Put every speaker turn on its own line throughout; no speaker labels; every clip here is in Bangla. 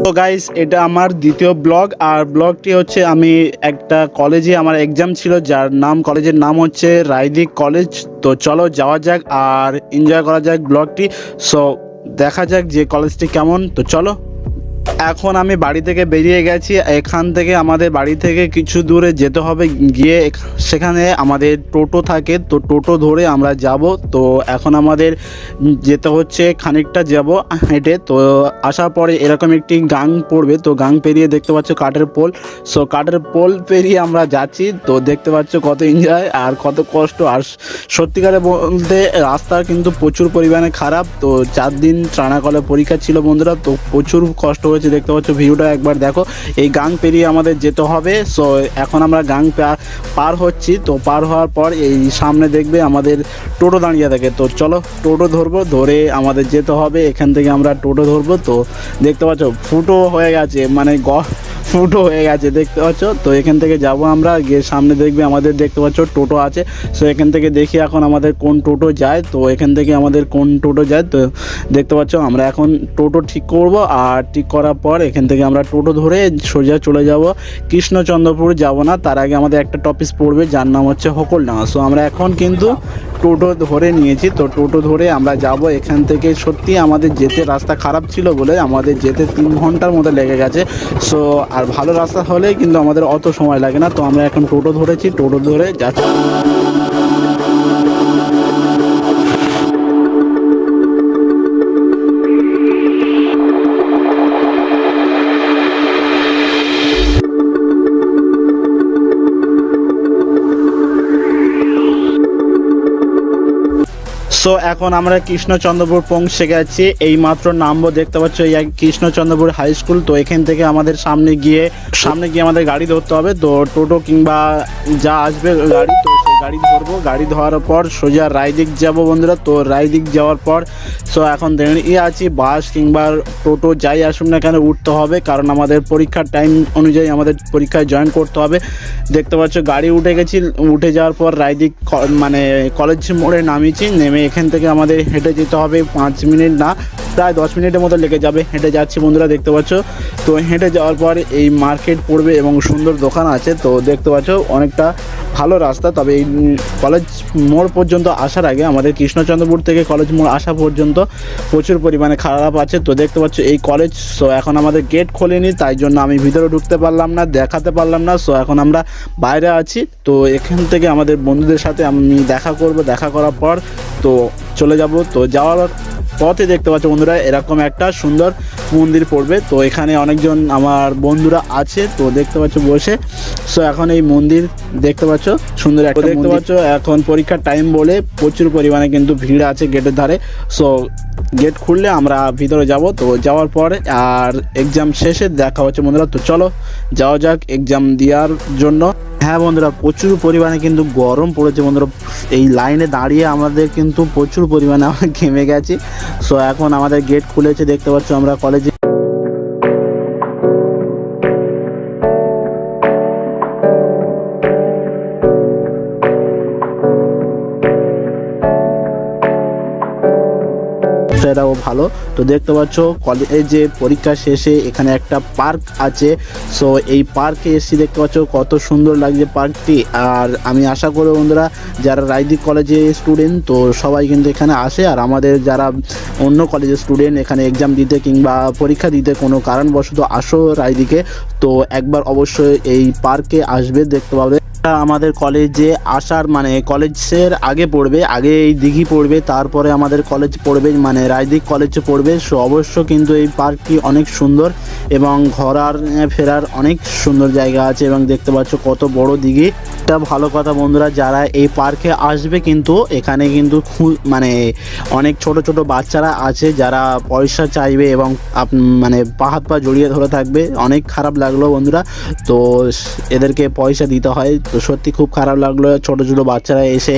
তো গাইস এটা আমার দ্বিতীয় ব্লগ আর ব্লগটি হচ্ছে আমি একটা কলেজে আমার এক্সাম ছিল, যার নাম কলেজের নাম হচ্ছে রায়দিক কলেজ তো চলো যাওয়া যাক আর এনজয় করা যাক ব্লগটি সো দেখা যাক যে কলেজটি কেমন। তো চলো। এখন আমি বাড়ি থেকে বেরিয়ে গেছি। এখান থেকে আমাদের বাড়ি থেকে কিছু দূরে যেতে হবে। গিয়ে সেখানে আমাদের টোটো থাকে। তো টোটো ধরে আমরা যাব। তো এখন আমাদের যেতে হচ্ছে, খানিকটা যাব হেঁটে। তো আসার পরে এরকম একটি গাং পড়বে। তো গাং পেরিয়ে দেখতে পাচ্ছ কাঠের পোল। সো কাঠের পোল পেরিয়ে আমরা যাচ্ছি। তো দেখতে পাচ্ছ কত এনজয় আর কত কষ্ট। আর সত্যিকারে বলতে রাস্তা কিন্তু প্রচুর পরিমাণে খারাপ। তো চার দিন ট্রানাকলে পরীক্ষা ছিল বন্ধুরা। তো প্রচুর কষ্ট হয়েছে দেখতে পাচ্ছ, ভিউটা একবার দেখো। এই গাং পেরিয়ে আমাদের যেতে হবে। সো এখন আমরা গাং পার হচ্ছি। তো পার হওয়ার পর এই সামনে দেখবে আমাদের টোটো দাঁড়িয়ে থাকে। তো চলো, টোটো ধরবো, ধরে আমাদের যেতে হবে। এখান থেকে আমরা টোটো ধরবো। তো দেখতে পাচ্ছ, ফুটো হয়ে গেছে। মানে গ ফুটো হয়ে গেছে, দেখতে পাচ্ছ? তো এখান থেকে যাব আমরা, গিয়ে সামনে দেখবে আমাদের দেখতে পাচ্ছ টোটো আছে। সো এখান থেকে দেখি এখন আমাদের কোন টোটো যায়। তো এখান থেকে আমাদের কোন টোটো যায়, তো দেখতে পাচ্ছ আমরা এখন টোটো ঠিক করব। আর ঠিক করার পর এখান থেকে আমরা টোটো ধরে সোজা চলে যাব। কৃষ্ণচন্দ্রপুর যাব না, তার আগে আমাদের একটা টপিস পড়বে, যার নাম হচ্ছে হকলডাঙ্গা। সো আমরা এখন কিন্তু টোটো ধরে নিয়েছি, তো টোটো ধরে আমরা যাব এখান থেকে। সত্যি আমাদের যেতে রাস্তা খারাপ ছিল বলে আমাদের যেতে তিন ঘণ্টার মধ্যে লেগে গেছে। সো আর ভালো রাস্তা হলে কিন্তু আমাদের অত সময় লাগে না। তো আমরা এখন টোটো ধরেছি, টোটো ধরে যাচ্ছি। সো এখন আমরা কৃষ্ণচন্দ্রপুর পৌঁছে গেছি। এই মাত্র নামবো, দেখতে পাচ্ছ এই কৃষ্ণচন্দ্রপুর হাই স্কুল তো এখান থেকে আমাদের সামনে গিয়ে সামনে গিয়ে আমাদের গাড়ি ধরতে হবে। তো টোটো কিংবা যা আসবে গাড়ি, তো সেই গাড়ি ধরবো। গাড়ি ধরার পর সোজা রায়দিক যাব বন্ধুরা। তো রায়দিক যাওয়ার পর সো এখন দাঁড়িয়ে আছি। বাস কিংবা টোটো যাই আসুন না কেন উঠতে হবে। কারণ আমাদের পরীক্ষার টাইম অনুযায়ী আমাদের পরীক্ষায় জয়েন করতে হবে। দেখতে পাচ্ছ গাড়ি উঠে গেছি। উঠে যাওয়ার পর রায়দিক মানে কলেজ মোড়ে নামিয়েছি। নেমে এখান থেকে আমাদের হেঁটে যেতে হবে পাঁচ মিনিট না, প্রায় দশ মিনিটের মতো লেগে যাবে হেঁটে যাচ্ছি বন্ধুরা, দেখতে পাচ্ছ? তো হেঁটে যাওয়ার পর এই মার্কেট পড়বে এবং সুন্দর দোকান আছে, তো দেখতে পাচ্ছ অনেকটা ভালো রাস্তা। তবে এই কলেজ মোড় পর্যন্ত আসার আগে আমাদের কৃষ্ণচন্দ্রপুর থেকে কলেজ মোড় আসা পর্যন্ত প্রচুর পরিমাণে খারাপ আছে। তো দেখতে পাচ্ছ এই কলেজ সো এখন আমাদের গেট খোলেনি, তাই জন্য আমি ভিতরে ঢুকতে পারলাম না, দেখাতে পারলাম না সো এখন আমরা বাইরে আছি। তো এখান থেকে আমাদের বন্ধুদের সাথে আমি দেখা করব, দেখা করার পর তো চলে যাব। তো যাওয়ার পথে দেখতে পাচ্ছ বন্ধুরা এরকম একটা সুন্দর মন্দির পড়বে। তো এখানে অনেকজন আমার বন্ধুরা আছে তো দেখতে পাচ্ছ বসে। সো এখন এই মন্দির দেখতে পাচ্ছ সুন্দর একটা দেখতে পাচ্ছ এখন পরীক্ষার টাইম বলে প্রচুর পরিমাণে কিন্তু ভিড় আছে গেটের ধারে। সো গেট খুললে আমরা ভিতরে যাব। তো যাওয়ার পরে আর এক্সাম শেষে দেখা হচ্ছে বন্ধুরা। তো চলো, যাওয়া যাক এক্সাম দেওয়ার জন্য। হ্যাঁ বন্ধুরা, প্রচুর পরিমাণে কিন্তু গরম পড়েছে বন্ধুরা। এই লাইনে দাঁড়িয়ে আমাদের কিন্তু প্রচুর পরিমাণে আমরা ঘেমে গেছি। সো এখন আমাদের গেট খুলেছে, দেখতে পাচ্ছ আমরা কলেজে ভালো। তো দেখতে পাচ্ছ কলেজে পরীক্ষা শেষে এখানে একটা পার্ক আছে। সো এই পার্কে এসে দেখতে পাচ্ছ কত সুন্দর লাগছে পার্কটি আর আমি আশা করি বন্ধুরা, যারা রায়দিক কলেজে স্টুডেন্ট তো সবাই কিন্তু এখানে আসে। আর আমাদের যারা অন্য কলেজের স্টুডেন্ট এখানে এক্সাম দিতে কিংবা পরীক্ষা দিতে কোনো কারণবশত আসো রায়দিকে তো একবার অবশ্যই এই পার্কে আসবে, দেখতে পাবে। আমাদের কলেজে আসার মানে কলেজের আগে পড়বে, আগে এই দিঘি পড়বে, তারপরে আমাদের কলেজ পড়বে মানে রায়দিক কলেজ পড়বে। সো অবশ্য কিন্তু এই পার্কটি অনেক সুন্দর এবং ঘোরার, ফেরার অনেক সুন্দর জায়গা আছে এবং দেখতে পাচ্ছ কত বড় দিঘি। এটা ভালো কথা বন্ধুরা, যারা এই পার্কে আসবে কিন্তু এখানে কিন্তু মানে অনেক ছোট ছোট বাচ্চারা আছে যারা পয়সা চাইবে এবং মানে পা হাত পা জড়িয়ে ধরে থাকবে। অনেক খারাপ লাগল বন্ধুরা, তো এদেরকে পয়সা দিতে হয়। তো সত্যি খুব খারাপ লাগল ছোট ছোট বাচ্চারা এসে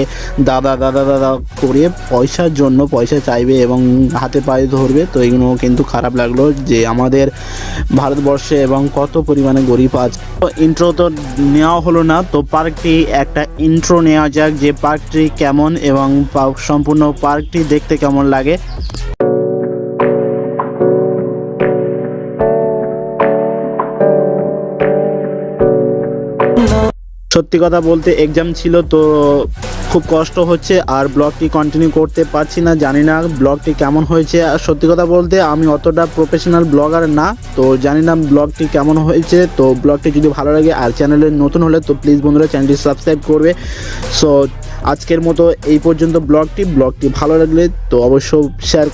দাদা দাদা দাদা করে পয়সার জন্য পয়সা চাইবে এবং হাতে পায়ে ধরবে। তো এগুলো কিন্তু খারাপ লাগল যে আমাদের ভারতবর্ষে এবং কত পরিমাণে গরিব আছে। তো ইন্ট্রো তো নেওয়া হলো না, তো পার্কটি একটা ইন্ট্রো নেওয়া যাক যে পার্কটি কেমন এবং সম্পূর্ণ পার্কটি দেখতে কেমন লাগে। সত্যি কথা বলতে এক্সাম ছিল তো খুব কষ্ট হচ্ছে আর ব্লগটি কন্টিনিউ করতে পারছি না, জানি না ব্লগটি কেমন হয়েছে। আর সত্যি কথা বলতে আমি অতটা প্রফেশনাল ব্লগার না, তো জানি না ব্লগটি কেমন হয়েছে। তো ব্লগটি যদি ভালো লাগে আর চ্যানেলে নতুন হলে তো প্লিজ বন্ধুরা চ্যানেলটি সাবস্ক্রাইব করবে। সো আজকের মতো এই পর্যন্ত ব্লগটি ব্লগটি ভালো লাগলে তো অবশ্য শেয়ার